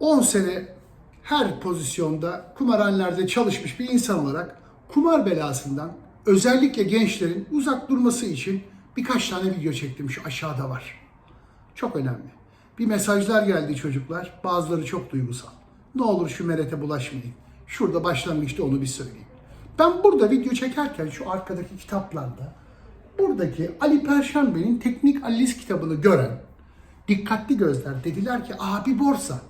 10 sene her pozisyonda kumarhanelerde çalışmış bir insan olarak kumar belasından özellikle gençlerin uzak durması için birkaç tane video çektim şu aşağıda var. Çok önemli. Bir mesajlar geldi çocuklar. Bazıları çok duygusal. Ne olur şu merete bulaşmayın. Şurada başlangıçta onu bir söyleyeyim. Ben burada video çekerken şu arkadaki kitaplarda buradaki Ali Perşembe'nin Teknik Analiz kitabını gören dikkatli gözler dediler ki abi borsa.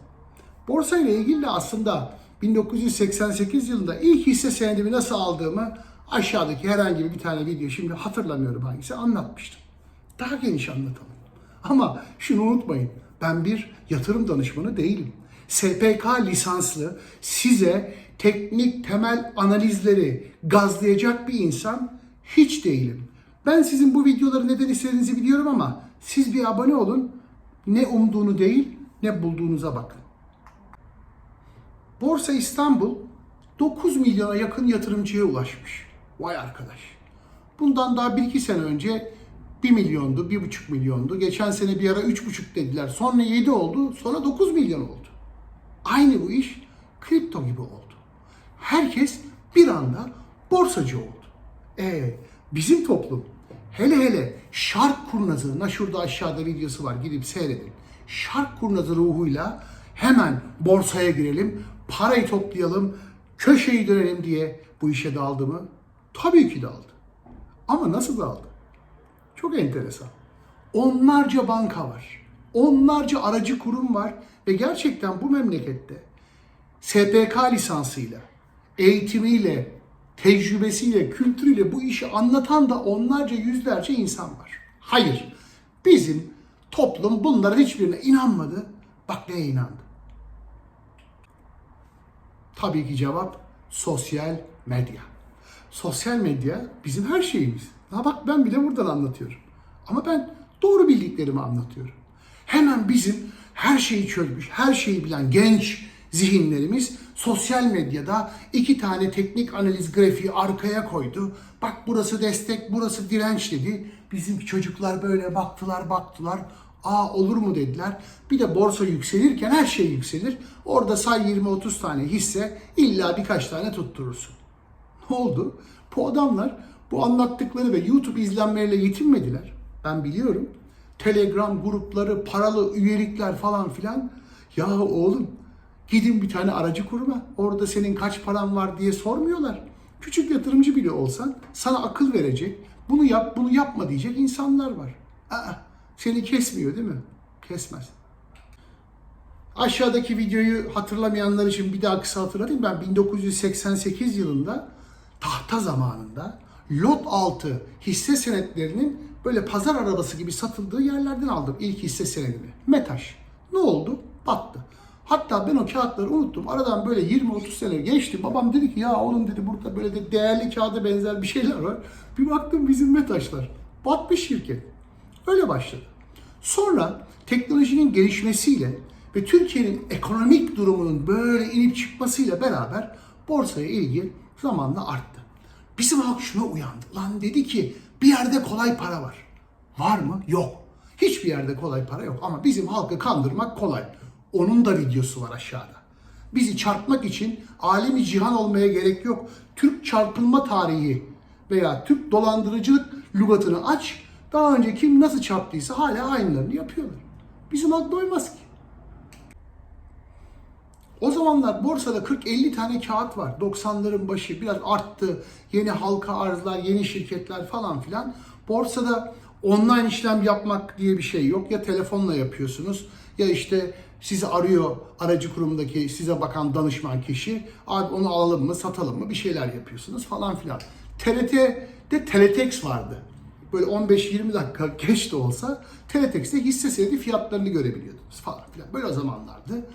Borsa ile ilgili de aslında 1988 yılında ilk hisse senedimi nasıl aldığımı aşağıdaki herhangi bir tane video şimdi hatırlamıyorum hangisi anlatmıştım. Daha geniş anlatalım. Ama şunu unutmayın. Ben bir yatırım danışmanı değilim. SPK lisanslı size teknik temel analizleri gazlayacak bir insan hiç değilim. Ben sizin bu videoları neden istediğinizi biliyorum ama siz bir abone olun. Ne umduğunu değil, ne bulduğunuza bakın. Borsa İstanbul 9 milyona yakın yatırımcıya ulaşmış. Vay arkadaş. Bundan daha 1-2 sene önce 1 milyondu, 1,5 milyondu. Geçen sene bir ara 3,5 dediler. Sonra 7 oldu, sonra 9 milyon oldu. Aynı bu iş kripto gibi oldu. Herkes bir anda borsacı oldu. E bizim toplum hele hele şark kurnazı, şurada aşağıda videosu var gidip seyredin. Şark kurnazı ruhuyla hemen borsaya girelim, parayı toplayalım, köşeyi dönelim diye bu işe daldı mı? Tabii ki daldı. Ama nasıl daldı? Çok enteresan. Onlarca banka var. Onlarca aracı kurum var ve gerçekten bu memlekette SPK lisansıyla, eğitimiyle, tecrübesiyle, kültürüyle bu işi anlatan da onlarca yüzlerce insan var. Hayır. Bizim toplum bunların hiçbirine inanmadı. Bak neye inandı? Tabii ki cevap sosyal medya. Sosyal medya bizim her şeyimiz. Ha bak ben bile buradan anlatıyorum. Ama ben doğru bildiklerimi anlatıyorum. Hemen bizim her şeyi çözmüş, her şeyi bilen genç zihinlerimiz sosyal medyada iki tane teknik analiz grafiği arkaya koydu. Bak burası destek, burası direnç dedi. Bizim çocuklar böyle baktılar, baktılar. Aa olur mu dediler. Bir de borsa yükselirken her şey yükselir. Orada say 20-30 tane hisse illa birkaç tane tutturursun. Ne oldu? Bu adamlar bu anlattıkları ve YouTube izlenmeleriyle yetinmediler. Ben biliyorum. Telegram grupları, paralı üyelikler falan filan. Ya oğlum gidin bir tane aracı kurma. Orada senin kaç paran var diye sormuyorlar. Küçük yatırımcı bile olsan sana akıl verecek. Bunu yap, bunu yapma diyecek insanlar var. Aa, seni kesmiyor değil mi? Kesmez. Aşağıdaki videoyu hatırlamayanlar için bir daha kısa hatırlatayım. Ben 1988 yılında tahta zamanında lot altı hisse senetlerinin böyle pazar arabası gibi satıldığı yerlerden aldım ilk hisse senedini. Metaş. Ne oldu? Battı. Hatta ben o kağıtları unuttum. Aradan böyle 20-30 sene geçti. Babam dedi ki ya oğlum dedi burada böyle de değerli kağıda benzer bir şeyler var. Bir baktım bizim Metaşlar. Batmış şirket. Öyle başladı. Sonra teknolojinin gelişmesiyle ve Türkiye'nin ekonomik durumunun böyle inip çıkmasıyla beraber borsaya ilgi zamanla arttı. Bizim halk şuna uyandı. Lan dedi ki bir yerde kolay para var. Var mı? Yok. Hiçbir yerde kolay para yok ama bizim halkı kandırmak kolay. Onun da videosu var aşağıda. Bizi çarpmak için alemi cihan olmaya gerek yok. Türk çarpılma tarihi veya Türk dolandırıcılık lügatını aç. Daha önce kim nasıl çarptıysa hala aynılarını yapıyorlar. Bizim halk doymaz ki. O zamanlar borsada 40-50 tane kağıt var. 90'ların başı biraz arttı. Yeni halka arzlar, yeni şirketler falan filan. Borsada online işlem yapmak diye bir şey yok. Ya telefonla yapıyorsunuz ya işte sizi arıyor aracı kurumdaki size bakan danışman kişi. Abi onu alalım mı satalım mı bir şeyler yapıyorsunuz falan filan. TRT'de Teletex vardı. Böyle 15-20 dakika geç de olsa Teletex'te hisse senedi fiyatlarını görebiliyordunuz falan filan. Böyle zamanlardı.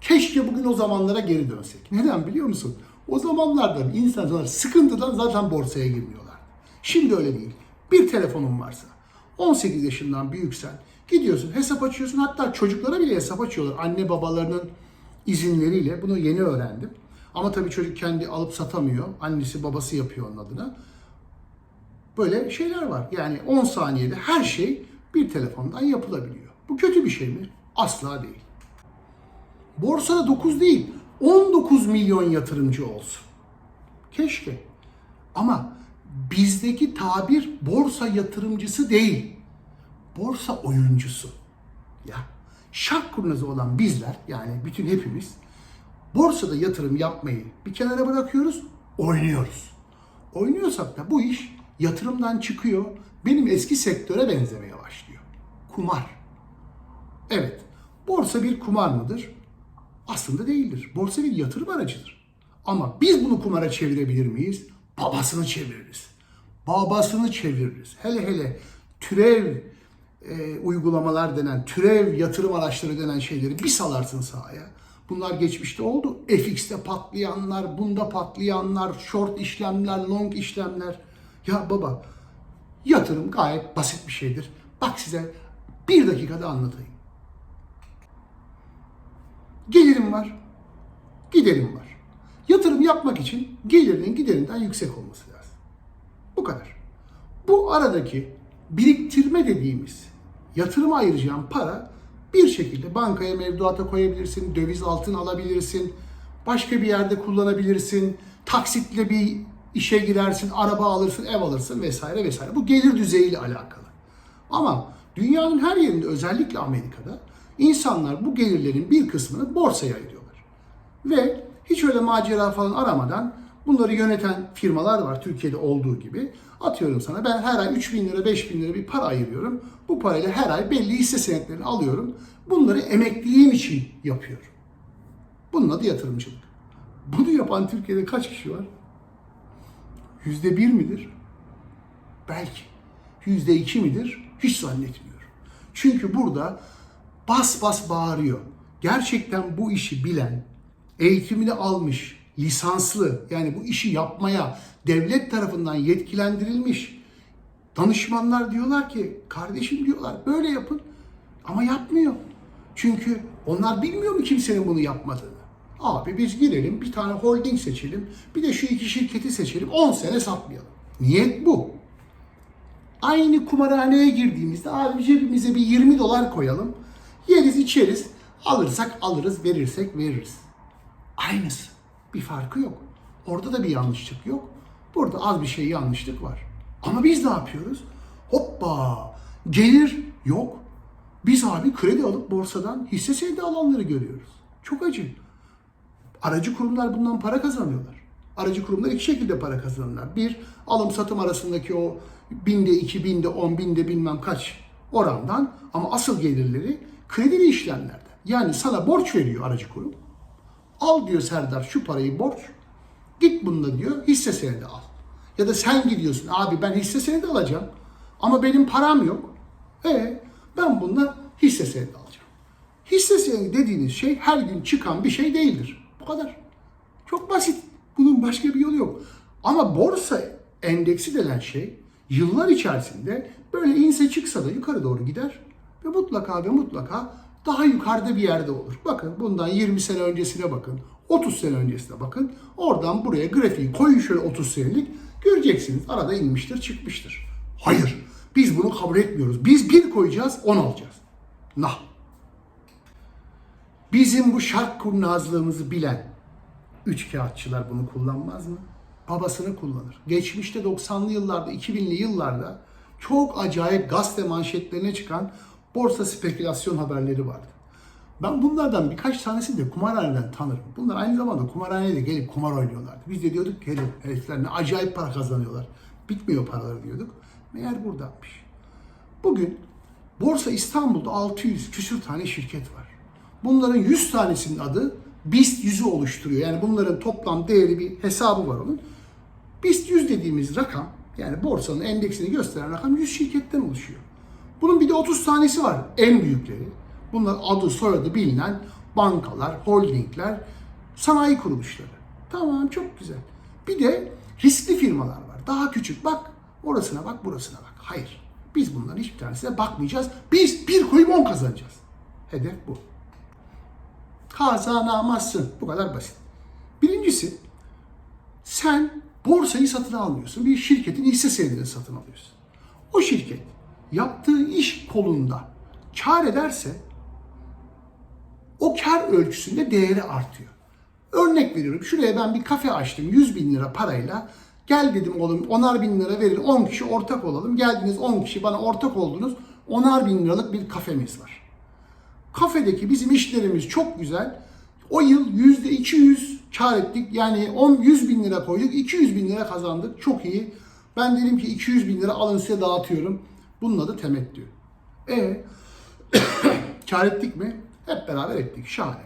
Keşke bugün o zamanlara geri dönsek. Neden biliyor musun? O zamanlarda insanlar sıkıntıdan zaten borsaya girmiyorlar. Şimdi öyle değil. Bir telefonun varsa, 18 yaşından büyüksen gidiyorsun hesap açıyorsun. Hatta çocuklara bile hesap açıyorlar. Anne babalarının izinleriyle. Bunu yeni öğrendim. Ama tabii çocuk kendi alıp satamıyor. Annesi babası yapıyor onun adına. Böyle şeyler var. Yani 10 saniyede her şey bir telefondan yapılabiliyor. Bu kötü bir şey mi? Asla değil. Borsada 9 değil 19 milyon yatırımcı olsun. Keşke. Ama bizdeki tabir borsa yatırımcısı değil. Borsa oyuncusu. Ya şak kurnazı olan bizler yani bütün hepimiz borsada yatırım yapmayı bir kenara bırakıyoruz, oynuyoruz. Oynuyorsak da bu iş yatırımdan çıkıyor, benim eski sektöre benzemeye başlıyor. Kumar. Evet, borsa bir kumar mıdır? Aslında değildir. Borsa bir yatırım aracıdır. Ama biz bunu kumara çevirebilir miyiz? Babasını çeviririz. Babasını çeviririz. Hele hele türev e, uygulamalar denen, türev yatırım araçları denen şeyleri bir salarsın sahaya. Bunlar geçmişte oldu. FX'te patlayanlar, bunda patlayanlar, short işlemler, long işlemler. Ya baba, yatırım gayet basit bir şeydir. Bak size bir dakikada anlatayım. Gelirim var, giderim var. Yatırım yapmak için gelirinin giderinden yüksek olması lazım. Bu kadar. Bu aradaki biriktirme dediğimiz yatırıma ayıracağın para bir şekilde bankaya mevduata koyabilirsin, döviz altın alabilirsin, başka bir yerde kullanabilirsin, taksitle bir işe girersin, araba alırsın, ev alırsın vesaire vesaire. Bu gelir düzeyiyle alakalı. Ama dünyanın her yerinde özellikle Amerika'da insanlar bu gelirlerin bir kısmını borsaya ayırıyorlar. Ve hiç öyle macera falan aramadan bunları yöneten firmalar var Türkiye'de olduğu gibi. Atıyorum sana ben her ay 3 bin lira 5 bin lira bir para ayırıyorum. Bu parayla her ay belli hisse senetlerini alıyorum. Bunları emekliliğim için yapıyorum. Bunun adı yatırımcılık. Bunu yapan Türkiye'de kaç kişi var? Yüzde bir midir? Belki. Yüzde iki midir? Hiç zannetmiyorum. Çünkü burada bas bas bağırıyor. Gerçekten bu işi bilen, eğitimini almış, lisanslı yani bu işi yapmaya devlet tarafından yetkilendirilmiş danışmanlar diyorlar ki kardeşim diyorlar böyle yapın ama yapmıyor. Çünkü onlar bilmiyor mu kimsenin bunu yapmadığını? Abi biz girelim bir tane holding seçelim bir de şu iki şirketi seçelim 10 sene satmayalım. Niyet bu. Aynı kumarhaneye girdiğimizde abi cebimize bir 20 dolar koyalım. Yeriz içeriz. Alırsak alırız, verirsek veririz. Aynısı. Bir farkı yok. Orada da bir yanlışlık yok. Burada az bir şey yanlışlık var. Ama biz ne yapıyoruz? Hoppa! Gelir yok. Biz abi kredi alıp borsadan hisse senedi alanları görüyoruz. Çok acı. Aracı kurumlar bundan para kazanıyorlar. Aracı kurumlar iki şekilde para kazanırlar. Bir, alım satım arasındaki o binde iki, binde on, binde bilmem kaç orandan ama asıl gelirleri kredili işlemlerden. Yani sana borç veriyor aracı kurum. Al diyor Serdar şu parayı borç. Git bununla diyor hisse senedi al. Ya da sen gidiyorsun abi ben hisse senedi alacağım. Ama benim param yok. E ben bundan hisse senedi alacağım. Hisse senedi dediğiniz şey her gün çıkan bir şey değildir. Kadar. Çok basit. Bunun başka bir yolu yok. Ama borsa endeksi denen şey yıllar içerisinde böyle inse çıksa da yukarı doğru gider ve mutlaka ve mutlaka daha yukarıda bir yerde olur. Bakın bundan 20 sene öncesine bakın. 30 sene öncesine bakın. Oradan buraya grafiği koyun şöyle 30 senelik. Göreceksiniz arada inmiştir çıkmıştır. Hayır. Biz bunu kabul etmiyoruz. Biz bir koyacağız 10 alacağız. Nah. Bizim bu şark kurnazlığımızı bilen üç kağıtçılar bunu kullanmaz mı? Babasını kullanır. Geçmişte 90'lı yıllarda, 2000'li yıllarda çok acayip gazete manşetlerine çıkan borsa spekülasyon haberleri vardı. Ben bunlardan birkaç tanesini de kumarhaneden tanırım. Bunlar aynı zamanda kumarhaneye de gelip kumar oynuyorlardı. Biz de diyorduk ki herif, herifler ne acayip para kazanıyorlar. Bitmiyor paraları diyorduk. Meğer buradaymış. Bugün Borsa İstanbul'da 600 küsür tane şirket var. Bunların 100 tanesinin adı BIST 100'ü oluşturuyor. Yani bunların toplam değeri bir hesabı var onun. BIST 100 dediğimiz rakam yani borsanın endeksini gösteren rakam 100 şirketten oluşuyor. Bunun bir de 30 tanesi var en büyükleri. Bunlar adı soyadı bilinen bankalar, holdingler, sanayi kuruluşları. Tamam çok güzel. Bir de riskli firmalar var. Daha küçük bak orasına bak burasına bak. Hayır. Biz bunların hiçbir tanesine bakmayacağız. Biz bir koyup 10 kazanacağız. Hedef bu. Kazanamazsın. Bu kadar basit. Birincisi sen borsayı satın almıyorsun. Bir şirketin hisse senedini satın alıyorsun. O şirket yaptığı iş kolunda kar ederse o kar ölçüsünde değeri artıyor. Örnek veriyorum. Şuraya ben bir kafe açtım 100 bin lira parayla. Gel dedim oğlum onar bin lira verin 10 kişi ortak olalım. Geldiniz 10 kişi bana ortak oldunuz. Onar bin liralık bir kafemiz var. Kafedeki bizim işlerimiz çok güzel. O yıl yüzde 200 kar ettik. Yani 10, 100 bin lira koyduk. 200 bin lira kazandık. Çok iyi. Ben dedim ki 200 bin lira alın size dağıtıyorum. Bunun adı temettü. E kar ettik mi? Hep beraber ettik. Şahane.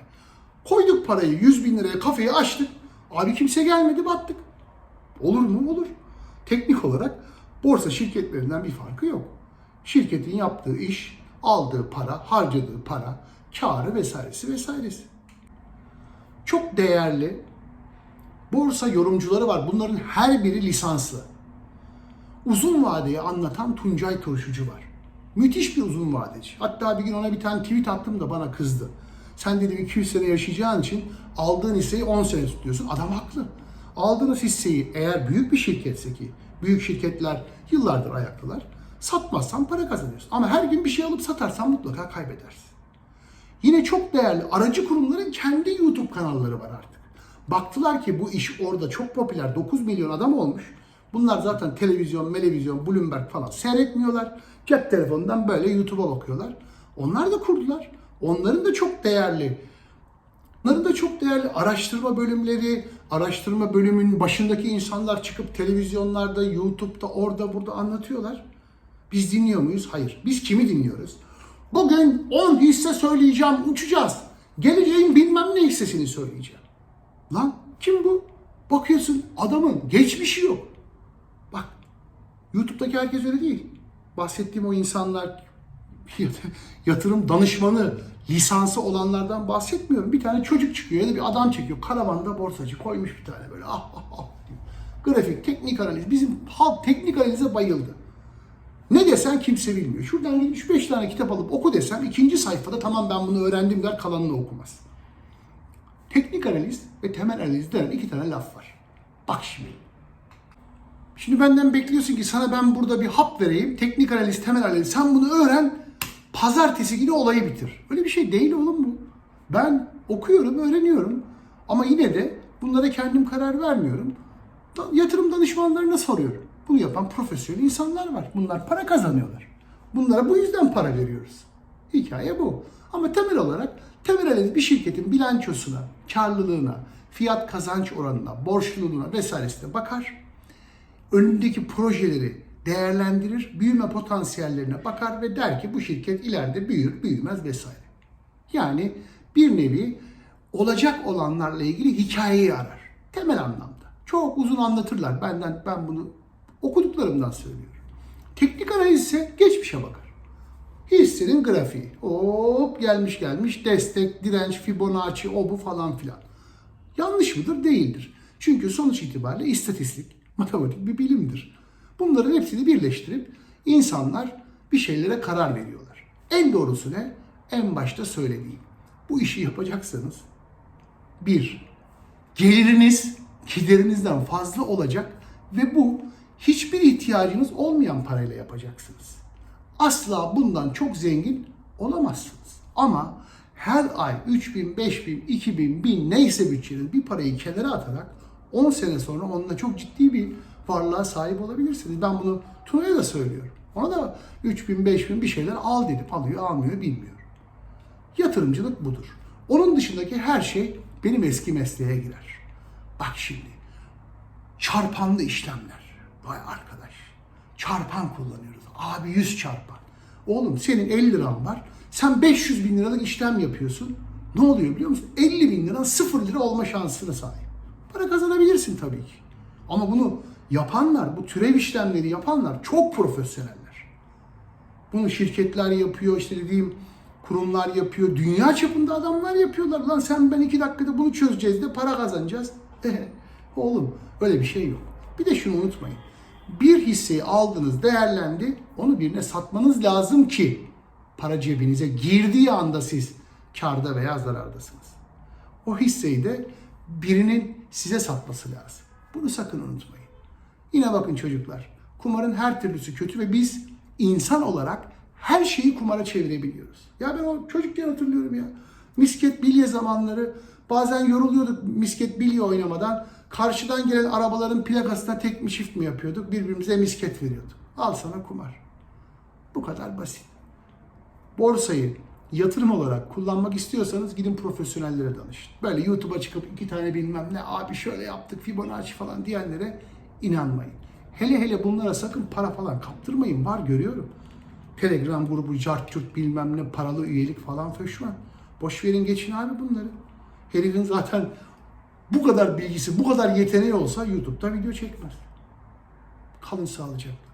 Koyduk parayı 100 bin liraya kafeyi açtık. Abi kimse gelmedi battık. Olur mu? Olur. Teknik olarak borsa şirketlerinden bir farkı yok. Şirketin yaptığı iş, aldığı para, harcadığı para, karı vesairesi vesairesi. Çok değerli borsa yorumcuları var. Bunların her biri lisanslı. Uzun vadeyi anlatan Tuncay Turşucu var. Müthiş bir uzun vadeci. Hatta bir gün ona bir tane tweet attım da bana kızdı. Sen dedim 200 sene yaşayacağın için aldığın hisseyi 10 sene tutuyorsun. Adam haklı. Aldığınız hisseyi eğer büyük bir şirketse ki büyük şirketler yıllardır ayaktalar. Satmazsan para kazanıyorsun. Ama her gün bir şey alıp satarsan mutlaka kaybedersin. Yine çok değerli aracı kurumların kendi YouTube kanalları var artık. Baktılar ki bu iş orada çok popüler. 9 milyon adam olmuş. Bunlar zaten televizyon, televizyon, Bloomberg falan seyretmiyorlar. Cep telefonundan böyle YouTube'a bakıyorlar. Onlar da kurdular. Onların da çok değerli Bunların da çok değerli araştırma bölümleri, araştırma bölümünün başındaki insanlar çıkıp televizyonlarda, YouTube'da, orada burada anlatıyorlar. Biz dinliyor muyuz? Hayır. Biz kimi dinliyoruz? Bugün 10 hisse söyleyeceğim, uçacağız. Geleceğin bilmem ne hissesini söyleyeceğim. Lan kim bu? Bakıyorsun adamın geçmişi yok. Bak YouTube'daki herkes öyle değil. Bahsettiğim o insanlar yatırım danışmanı, lisansı olanlardan bahsetmiyorum. Bir tane çocuk çıkıyor ya da bir adam çekiyor. Karavanda borsacı koymuş bir tane böyle ah ah ah. Grafik, teknik analiz. Bizim halk teknik analize bayıldı. Ne desen kimse bilmiyor. Şuradan 3-5 tane kitap alıp oku desem ikinci sayfada tamam ben bunu öğrendim der kalanını okumaz. Teknik analiz ve temel analiz denen iki tane laf var. Bak şimdi. Şimdi benden bekliyorsun ki sana ben burada bir hap vereyim. Teknik analiz, temel analiz. Sen bunu öğren. Pazartesi günü olayı bitir. Öyle bir şey değil oğlum bu. Ben okuyorum, öğreniyorum. Ama yine de bunlara kendim karar vermiyorum. Yatırım danışmanlarına soruyorum. Bunu yapan profesyonel insanlar var. Bunlar para kazanıyorlar. Bunlara bu yüzden para veriyoruz. Hikaye bu. Ama temel olarak temel analiz bir şirketin bilançosuna, karlılığına, fiyat kazanç oranına, borçluluğuna vesairesine bakar önündeki projeleri değerlendirir, büyüme potansiyellerine bakar ve der ki bu şirket ileride büyür, büyümez vesaire. Yani bir nevi olacak olanlarla ilgili hikayeyi arar. Temel anlamda. Çok uzun anlatırlar. Benden ben bunu okuduklarımdan söylüyorum. Teknik analiz ise geçmişe bakar. Hissenin grafiği. Hop gelmiş gelmiş destek, direnç, Fibonacci, o bu falan filan. Yanlış mıdır? Değildir. Çünkü sonuç itibariyle istatistik, matematik bir bilimdir. Bunların hepsini birleştirip insanlar bir şeylere karar veriyorlar. En doğrusu ne? En başta söylediğim. Bu işi yapacaksanız bir, geliriniz giderinizden fazla olacak ve bu hiçbir ihtiyacınız olmayan parayla yapacaksınız. Asla bundan çok zengin olamazsınız. Ama her ay 3000, 5000, 2000, 1000 neyse bütçeniz bir parayı kenara atarak 10 sene sonra onunla çok ciddi bir varlığa sahip olabilirsiniz. Ben bunu Tuna'ya da söylüyorum. Ona da 3000, 5000 bir şeyler al dedim. Alıyor, almıyor, bilmiyor. Yatırımcılık budur. Onun dışındaki her şey benim eski mesleğe girer. Bak şimdi. Çarpanlı işlemler. Vay arkadaş. Çarpan kullanıyoruz. Abi 100 çarpan. Oğlum senin 50 liran var. Sen 500 bin liralık işlem yapıyorsun. Ne oluyor biliyor musun? 50 bin liran 0 lira olma şansına sahip. Para kazanabilirsin tabii ki. Ama bunu yapanlar, bu türev işlemleri yapanlar çok profesyoneller. Bunu şirketler yapıyor, işte dediğim kurumlar yapıyor. Dünya çapında adamlar yapıyorlar. Lan sen ben iki dakikada bunu çözeceğiz de para kazanacağız. Oğlum öyle bir şey yok. Bir de şunu unutmayın. Bir hisseyi aldınız, değerlendi. Onu birine satmanız lazım ki para cebinize girdiği anda siz karda veya zarardasınız. O hisseyi de birinin size satması lazım. Bunu sakın unutmayın. Yine bakın çocuklar, kumarın her türlüsü kötü ve biz insan olarak her şeyi kumara çevirebiliyoruz. Ya ben o çocukken hatırlıyorum ya. Misket bilye zamanları bazen yoruluyorduk misket bilye oynamadan. Karşıdan gelen arabaların plakasına tek mi çift mi yapıyorduk. Birbirimize misket veriyorduk. Al sana kumar. Bu kadar basit. Borsayı yatırım olarak kullanmak istiyorsanız gidin profesyonellere danışın. Böyle YouTube'a çıkıp iki tane bilmem ne abi şöyle yaptık Fibonacci falan diyenlere inanmayın. Hele hele bunlara sakın para falan kaptırmayın. Var görüyorum. Telegram grubu, cart curt bilmem ne paralı üyelik falan feşman. Boş verin geçin abi bunları. Herifin zaten bu kadar bilgisi, bu kadar yeteneği olsa YouTube'da video çekmez. Kalın sağlıcakla.